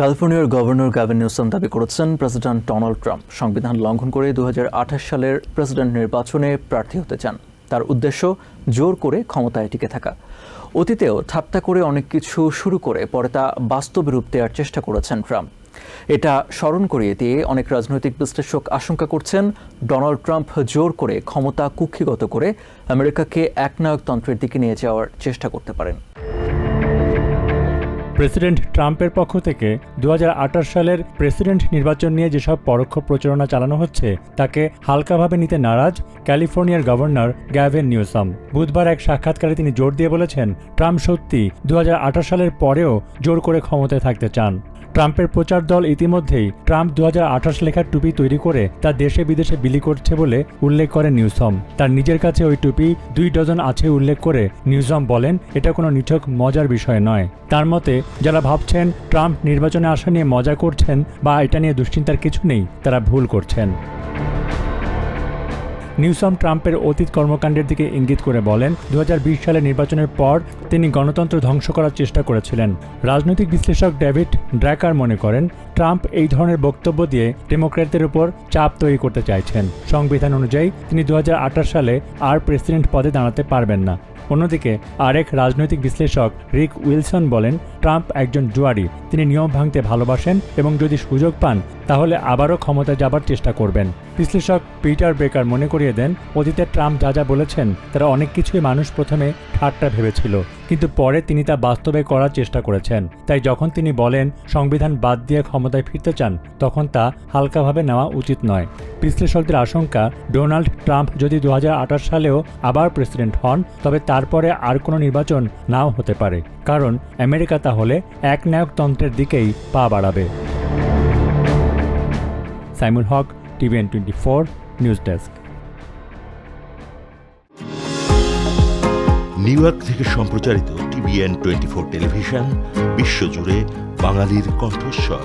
ক্যালিফোর্নিয়ার governor Gavin Newsom দাবি করেছেন প্রেসিডেন্ট ডোনাল্ড ট্রাম্প। সংবিধান লঙ্ঘন করে দু হাজার আঠাশ সালের প্রেসিডেন্ট নির্বাচনে প্রার্থী হতে চান। তার উদ্দেশ্য, জোর করে ক্ষমতায় টিকে থাকা। অতীতেও ঠাট্টা করে অনেক কিছু শুরু করে পরে তা বাস্তবে রূপ দেওয়ার চেষ্টা করেছেন ট্রাম্প। এটা স্মরণ করিয়ে দিয়ে অনেক রাজনৈতিক বিশ্লেষক আশঙ্কা করছেন, ডোনাল্ড ট্রাম্প জোর করে ক্ষমতা কুক্ষিগত করে আমেরিকাকে একনায়কতন্ত্রের দিকে নিয়ে যাওয়ার চেষ্টা করতে পারেন। প্রেসিডেন্ট ট্রাম্পের পক্ষ থেকে দু হাজার আঠাশ সালের প্রেসিডেন্ট নির্বাচন নিয়ে যেসব পরোক্ষ প্রচারণা চালানো হচ্ছে, তাকে হালকাভাবে নিতে নারাজ ক্যালিফোর্নিয়ার গভর্নর গ্যাভেন নিউসাম। বুধবার এক সাক্ষাৎকারে তিনি জোর দিয়ে বলেছেন, ট্রাম্প সত্যি দুহাজার আঠারো সালের পরেও জোর করে ক্ষমতায় থাকতে চান। ট্রাম্পের প্রচার দল ইতিমধ্যেই ট্রাম্প দু হাজার আঠাশ লেখার টুপি তৈরি করে তা দেশে বিদেশে বিলি করছে বলে উল্লেখ করে নিউসম। তার নিজের কাছে ওই টুপি দুই ডজন আছে উল্লেখ করে নিউজম বলেন, এটা কোনো নিছক মজার বিষয় নয়। তার মতে, যারা ভাবছেন ট্রাম্প নির্বাচনে আসা নিয়ে মজা করছেন বা এটা নিয়ে দুশ্চিন্তার কিছু নেই, তারা ভুল করছেন। নিউসাম ট্রাম্পের অতীত কর্মকাণ্ডের দিকে ইঙ্গিত করে বলেন দু হাজার বিশ সালে নির্বাচনের পর তিনি গণতন্ত্র ধ্বংস করার চেষ্টা করেছিলেন। রাজনৈতিক বিশ্লেষক ডেভিড ড্র্যাকার মনে করেন, ট্রাম্প এই ধরনের বক্তব্য দিয়ে ডেমোক্র্যাটদের উপর চাপ তৈরি করতে চাইছেন। সংবিধান অনুযায়ী তিনি দু হাজার আঠারো সালে আর প্রেসিডেন্ট পদে দাঁড়াতে পারবেন না। অন্যদিকে আরেক রাজনৈতিক বিশ্লেষক রিক উইলসন বলেন, ট্রাম্প একজন জুয়ারি তিনি নিয়ম ভাঙতে ভালোবাসেন এবং যদি সুযোগ পান, তাহলে আবারও ক্ষমতায় যাবার চেষ্টা করবেন। বিশ্লেষক পিটার বেকার মনে করিয়ে দেন, অতীতে ট্রাম্প যা যা বলেছেন, তারা অনেক কিছুই মানুষ প্রথমে ঠাট্টা ভেবেছিল, কিন্তু পরে তিনি তা বাস্তবে করার চেষ্টা করেছেন। তাই যখন তিনি বলেন, সংবিধান বাদ দিয়ে ক্ষমতায় ফিরতে চান, তখন তা হালকাভাবে নেওয়া উচিত নয়। বিশ্লেষকদের আশঙ্কা, ডোনাল্ড ট্রাম্প যদি দু হাজার আঠাশ সালেও আবার প্রেসিডেন্ট হন, তবে তারপরে আর কোনো নির্বাচন নাও হতে পারে। কারণ আমেরিকা তাহলে একনায়কতন্ত্রের দিকেই পা বাড়াবে। Saimul Haq, TVN twenty four, news desk. New York থেকে সম্প্রচারিত টিভিএন টোয়েন্টি ফোর টেলিভিশন, বিশ্বজুড়ে বাঙালির কণ্ঠস্বর।